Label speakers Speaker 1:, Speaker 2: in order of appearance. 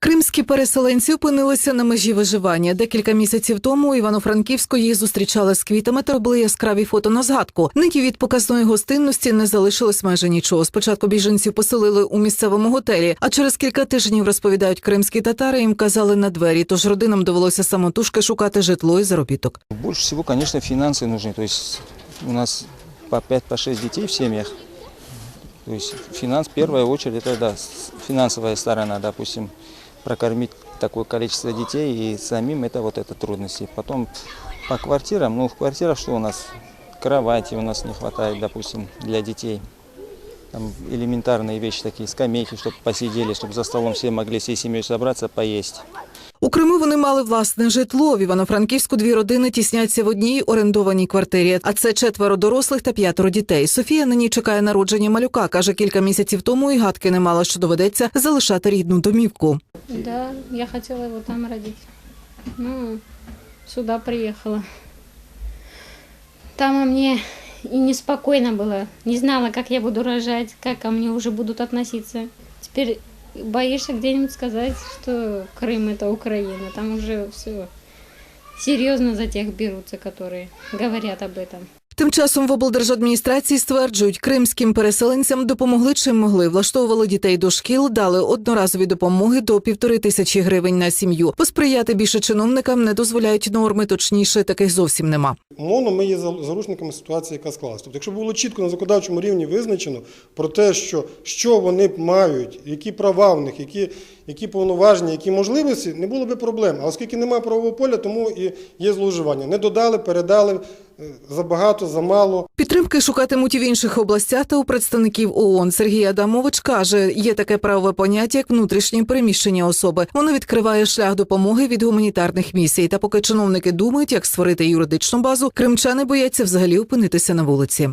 Speaker 1: Кримські переселенці опинилися на межі виживання. Декілька місяців тому у Івано-Франківську їх зустрічали з квітами та робили яскраві фото на згадку. Нині від показної гостинності не залишилось майже нічого. Спочатку біженців поселили у місцевому готелі, а через кілька тижнів розповідають кримські татари. Їм казали на двері. Тож родинам довелося самотужки шукати житло і заробіток.
Speaker 2: Больше всего, конечно, финансы нужны. То есть у нас по 5-6 детей в семьях. То есть финанс, в первую очередь, это да, с- финансовая сторона, допустим, Прокормить такое количество детей и самим это вот это трудности. Потом по квартирам, ну в квартирах что у нас? Кровати у нас не хватает, допустим, для детей. Там элементарные вещи такие, скамейки, чтобы посидели, чтобы за столом все могли всей семьей собраться, поесть.
Speaker 1: У Криму вони мали власне житло. В Івано-Франківську дві родини тісняться в одній орендованій квартирі. А це четверо дорослих та п'ятеро дітей. Софія нині чекає народження малюка. каже, кілька місяців тому і гадки не мала, що доведеться залишати рідну домівку.
Speaker 3: Да, я хотела его там родить. Ну, сюда приехала. Там мне и неспокойно было. Не знала, как я буду рожать, как ко мне уже будут относиться. Теперь боишься где-нибудь сказать, что Крым это Украина. Там уже все серьезно за тех берутся, которые говорят об этом.
Speaker 1: Тим часом в облдержадміністрації стверджують, кримським переселенцям допомогли чим могли. Влаштовували дітей до шкіл, дали одноразові допомоги до півтори тисячі гривень на сім'ю. Посприяти більше чиновникам не дозволяють норми, точніше таких зовсім нема.
Speaker 4: Умовно, ми є за- заручниками ситуації, яка склалася. Тобто, якщо було чітко на законодавчому рівні визначено про те, що, що вони мають, які права в них, які, які повноваження, які можливості, не було би проблем. А оскільки немає правового поля, тому і є зловживання. Не додали, передали е, забагато, замало.
Speaker 1: Підтримки шукатимуть і в інших областях та у представників ООН. Сергій Адамович каже, є таке правове поняття, як внутрішнє переміщення особи. Воно відкриває шлях допомоги від гуманітарних місій. Та поки чиновники думають, як створити юридичну базу, кримчани бояться взагалі опинитися на вулиці.